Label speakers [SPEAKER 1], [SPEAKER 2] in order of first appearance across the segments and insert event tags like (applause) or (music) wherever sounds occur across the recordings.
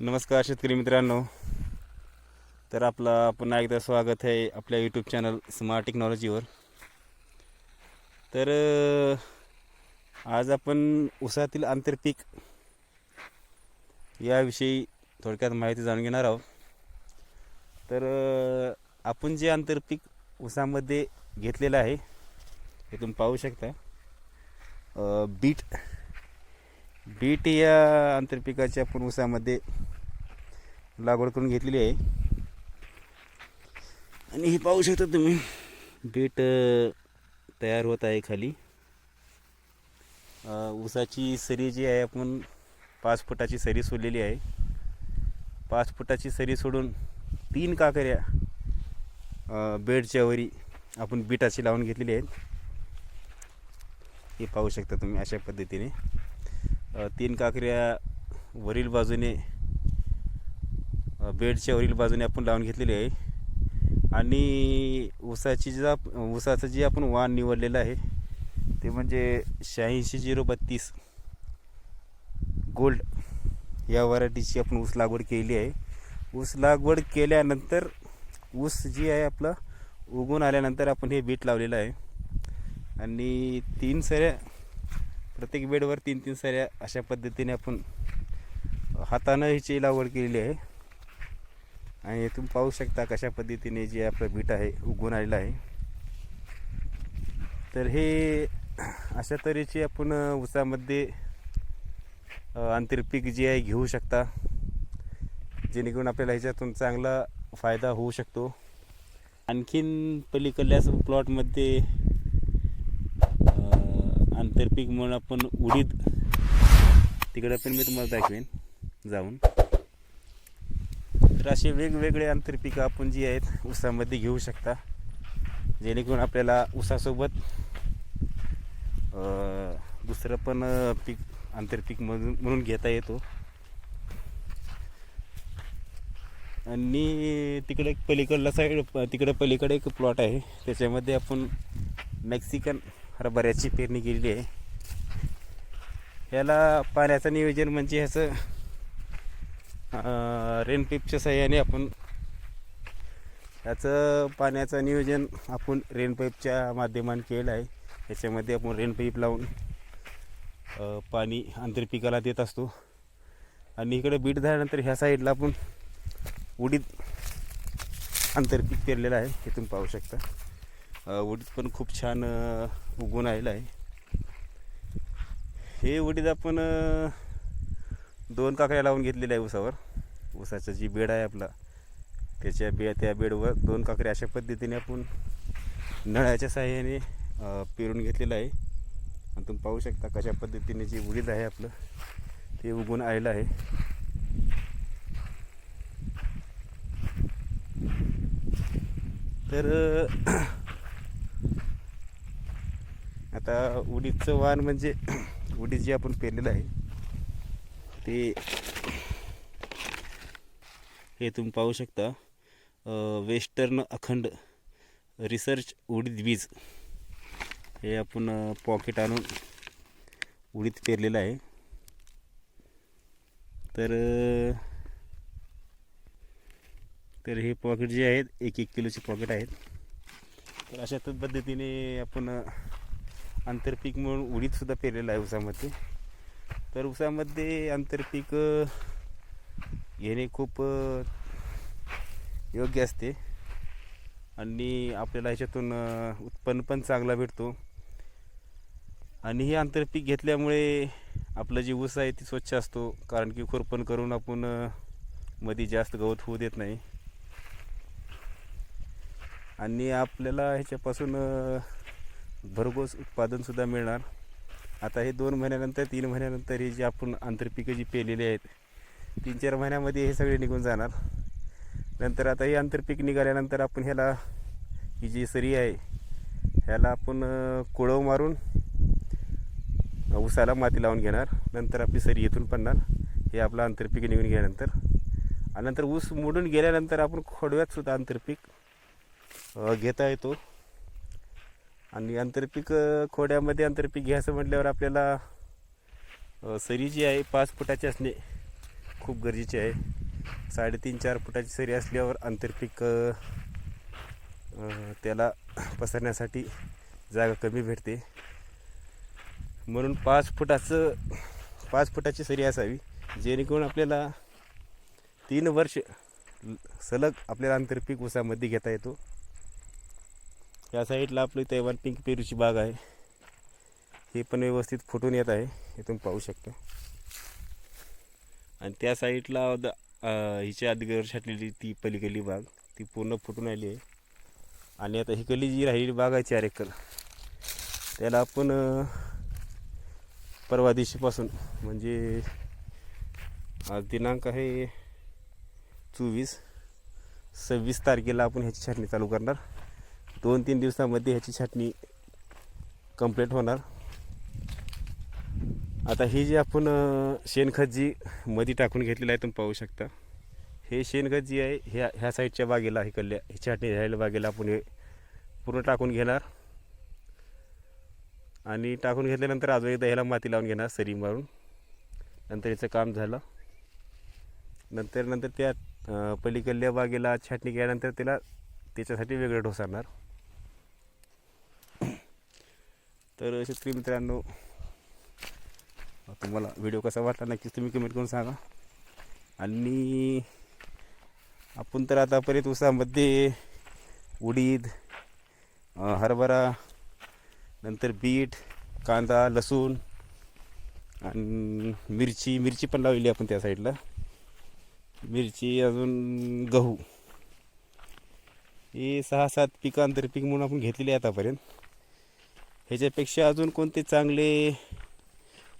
[SPEAKER 1] नमस्कार शेतकरी मित्रांनो. तर आपला पुन्हा एकदा स्वागत आहे आपल्या यूट्यूब चॅनल स्मार्ट टेक्नॉलॉजीवर तर आज आपण उसातील आंतरपीक याविषयी थोडक्यात माहिती जाणून घेणार आहोत. तर आपण जे आंतरपीक उसामध्ये घेतलेलं आहे हे तुम्ही पाहू शकता. बीट बीट या आंतरपिकाच्या आपण ऊसामध्ये लागवड करून घेतलेली आहे. आणि हे पाहू शकता तुम्ही बीट तयार होत आहे खाली. ऊसाची सरी जी आहे आपण पाच फुटाची सरी सोडलेली आहे. पाच फुटाची सरी सोडून तीन काकऱ्या बेडच्या वरी आपण बीटाची लावून घेतलेली आहेत. हे पाहू शकता तुम्ही अशा पद्धतीने. तीन काकऱ्या वरील बाजूने बेडच्या वरील बाजूने आपण लावून घेतलेली आहे. आणि ऊसाची जा ऊसाचं जे आपण वाण निवडलेलं आहे ते म्हणजे शहाऐंशी झिरो बत्तीस गोल्ड या व्हरायटीची आपण ऊस लागवड केली आहे. ऊस लागवड केल्यानंतर ऊस जी आहे आपलं उगून आल्यानंतर आपण हे बीट लावलेलं आहे. आणि तीन सऱ्या प्रत्येक बेडवर तीन तीन सऱ्या अशा पद्धतीने आपण हातानं ह्याची लागवड केलेली आहे. आणि तुम्ही पाहू शकता कशा पद्धतीने जे आपलं बीट आहे उगवून आलेलं आहे. तर हे अशा तऱ्हेचे आपण ऊसामध्ये आंतरपीक जे आहे घेऊ शकता. जेणेकरून आपल्याला ह्याच्यातून चांगला फायदा होऊ शकतो. आणखीन पलीकडल्याच प्लॉटमध्ये आंतरपीक म्हणून आपण उडीद तिकडं पण मी तुम्हाला दाखवेन जाऊन. तर असे वेगवेगळे आंतरपिकं आपण जी आहेत ऊसामध्ये घेऊ शकता. जेणेकरून आपल्याला ऊसासोबत दुसरं पण पीक आंतरपीक म्हणून म्हणून घेता येतो. आणि तिकडे एक पलीकडला साईड तिकडे पलीकडे एक प्लॉट आहे. त्याच्यामध्ये आपण मेक्सिकन हरभऱ्याची पेरणी केलेली आहे. ह्याला पाण्याचं नियोजन म्हणजे ह्याचं रेनपिपच्या सहाय्याने आपण ह्याचं पाण्याचं नियोजन आपण रेनपाईपच्या माध्यमाने केलं आहे. याच्यामध्ये आपण रेनपाईप लावून पाणी आंतरपिकाला देत असतो. आणि इकडे बीट झाल्यानंतर ह्या साईडला आपण उडीद आंतरपीक पेरलेलं आहे हे तुम्ही पाहू शकता. उडीद पण खूप छान उगून आलेलं आहे. हे उडीद आपण दोन काकड्या लावून घेतलेल्या आहे ऊसावर. ऊसाचं जी बेड आहे आपला त्याच्या बे त्या बेडवर दोन काकड्या अशा पद्धतीने आपण नळाच्या साह्याने पेरून घेतलेलं आहे. आणि तुम्ही पाहू शकता कशा पद्धतीने जे उडीद आहे आपलं ते उगून आलेलं आहे. तर आता उडीदचं वाण म्हणजे (clears throat) उडीद जे आपण पेरलेलं आहे ते हे तुम्ही पाहू शकता. वेस्टर्न अखंड रिसर्च उडीद बीज हे आपण पॉकेट आणून उडीद पेरलेलं आहे. तर तर हे पॉकेट जे आहेत एक एक किलोचे पॉकेट आहेत. तर अशा पद्धतीने आपण आंतरपीक म्हणून उडीदसुद्धा पेरलेलं आहे उसामध्ये तर उसामध्ये आंतरपीक घेणे खूप योग्य असते. आणि आपल्याला ह्याच्यातून उत्पन्न पण चांगला भेटतो. आणि हे आंतरपीक घेतल्यामुळे आपलं जे ऊस आहे ती स्वच्छ असतो. कारण की खुरपण करून आपण मध्ये जास्त गवत होऊ देत नाही. आणि आपल्याला ह्याच्यापासून भरघोस उत्पादनसुद्धा मिळणार. आता हे दोन महिन्यानंतर तीन महिन्यानंतर हे जे आपण आंतरपिकं जी पेरलेली आहेत तीन चार महिन्यामध्ये हे सगळे निघून जाणार. नंतर आता हे आंतरपीक निघाल्यानंतर आपण ह्याला ही जी सरी आहे ह्याला आपण कुळव मारून ऊसाला माती लावून घेणार. नंतर आपली सरी येथून पडणार. हे आपलं आंतरपीक निघून गेल्यानंतर. आणि नंतर ऊस मोडून गेल्यानंतर आपण खोडव्यातसुद्धा आंतरपीक घेता येतो. आणि आंतरपीक खोड्यामध्ये आंतरपीक घ्यायचं म्हटल्यावर आपल्याला सरी जी आहे पाच फुटाची असणे खूप गरजेची आहे. साडेतीन चार फुटाची सरी असल्यावर आंतरपीक त्याला पसरण्यासाठी जागा कमी भेटते. म्हणून पाच फुटाचं पाच फुटाची सरी असावी जेणेकरून आपल्याला तीन वर्ष सलग आपल्याला आंतरपीक उसामध्ये घेता येतो. या साईडला आपली तैवान पिंक पेरूची बाग आहे. हे पण व्यवस्थित फुटून येत आहे. हे तुम्ही पाहू शकता. आणि त्या साईडला द हिच्या आधी छाटलेली ती पलीकडली बाग. ती पूर्ण फुटून आली आहे. आणि आता हिकडली जी राहिलेली बाग आहे चार एकर. त्याला आपण परवा दिवशीपासून म्हणजे आज दिनांक आहे चोवीस. सव्वीस तारखेला आपण ह्याची छाटणी चालू करणार. दोन तीन दिवसामध्ये ह्याची छाटणी कंप्लीट होणार. आता ही जी आपण शेणखत जी मध्ये टाकून घेतलेलं आहे तुम्ही पाहू शकता. हे शेणखत जी आहे ह्या ह्या साईडच्या बागेला इकडल्या ही छाटणी झालेल्या बागेला आपण हे पूर्ण टाकून घेणार. आणि टाकून घेतल्यानंतर अजून एकदा ह्याला माती लावून घेणार सरी मारून. नंतर याचं काम झालं. नंतर नंतर त्या पलीकडल्या बागेला छाटणी केल्यानंतर त्याला त्याच्यासाठी वेगळं ढोसारणार तर शेतकरी मित्रांनो तुम्हाला व्हिडिओ कसा वाटला नक्कीच तुम्ही कमेंट करून सांगा. आणि आपण तर आतापर्यंत उसामध्ये उडीद हरभरा नंतर बीट कांदा लसूण आणि मिरची मिरची पण लावलेली आपण त्या साईडला मिरची अजून गहू. हे सहा सात पिकांतर पीक म्हणून आपण घेतलेले आहे आतापर्यंत. ह्याच्यापेक्षा अजून कोणते चांगले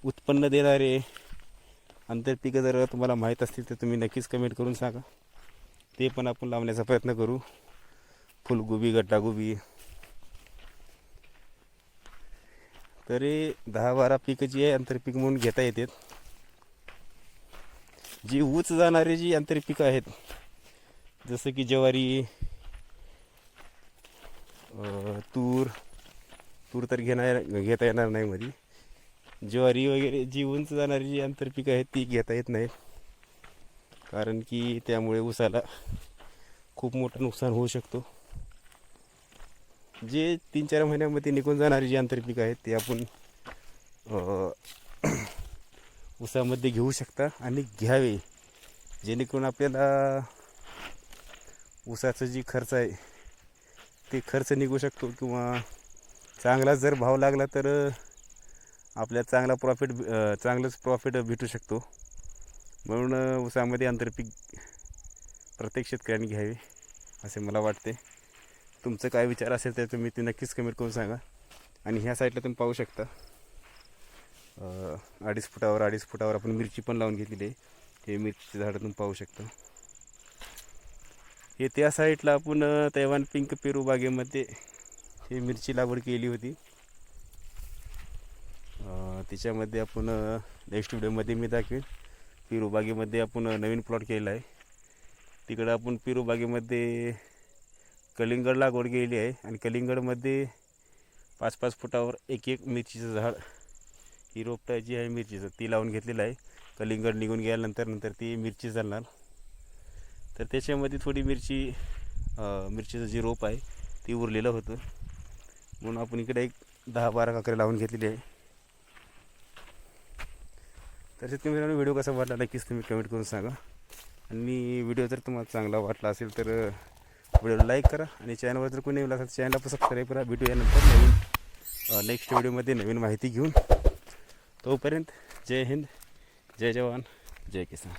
[SPEAKER 1] उत्पन्न देणारे आंतरपिकं जर तुम्हाला माहीत असतील तर तुम्ही नक्कीच कमेंट करून सांगा. ते पण आपण लावण्याचा प्रयत्न करू. फुलगोबी गट्टागोबी तरी दहा बारा पिकं जी आहे आंतरपीक म्हणून घेता येतात. जी उच जाणारी जी आंतरपिकं आहेत जसं की ज्वारी तूर तूर तर घेणार घेता येणार नाही मध्ये ज्वारी वगैरे जी उंच जाणारी जी आंतरपिकं आहेत ती घेता येत नाहीत. कारण की त्यामुळे उसाला खूप मोठं नुकसान होऊ शकतो. जे तीन चार महिन्यामध्ये निघून जाणारी जी आंतरपिकं आहेत ते आपण उसामध्ये घेऊ शकता आणि घ्यावे. जेणेकरून आपल्याला ऊसाचं जी खर्च आहे ते खर्च निघू शकतो किंवा चांगला जर भाव लागला तर आपल्याला चांगला प्रॉफिट चांगलंच प्रॉफिट भेटू शकतो. म्हणून उसामध्ये ऊसामध्ये आंतरपीक प्रत्येक शेतकऱ्यांनी घ्यावे असे मला वाटते. तुमचं काय विचार असेल तर तुम्ही ते नक्कीच कमेंट करून सांगा. आणि ह्या साईडला तुम्ही पाहू शकता. अडीच फुटावर अडीच फुटावर आपण मिरची पण लावून घेतलेली आहे. हे मिरचीचे झाडं तुम्ही पाहू शकता. हे त्या साईडला आपण तैवान पिंक पेरू बागेमध्ये हे मिरची लागवड केली होती. तिच्यामध्ये त्याच्यामध्ये आपण नेक्स्ट व्हिडिओमध्ये मी दाखवेन. पिरुबागेमध्ये आपण नवीन प्लॉट केलेला आहे. तिकडं आपण पिरुबागेमध्ये कलिंगड लागवड केलेली आहे आणि कलिंगडमध्ये पाच पाच फुटावर एक एक मिरचीचं झाड ही रोपटा जी आहे मिरचीचं. ती लावून घेतलेलं आहे. कलिंगड निघून गेल्यानंतर नंतर ती मिरची चालणार तर त्याच्यामध्ये थोडी मिरची मिरचीचं जे रोप आहे ते उरलेलं होतं. म्हणून आपण इकडे एक दहा बारा काकरे लावून घेतलेली आहे. तर शेतकरी मित्रांनो व्हिडिओ कसा वाटला नक्कीच तुम्ही कमेंट करून सांगा. आणि व्हिडिओ जर तुम्हाला चांगला वाटला असेल तर व्हिडिओला लाईक करा आणि चॅनलवर जर कोणी नवीन असेल चॅनलला पण सबस्क्राईब करा. व्हिडिओ यानंतर नवीन नेक्स्ट व्हिडिओमध्ये नवीन माहिती घेऊन. तोपर्यंत जय हिंद जय जवान जय किसान.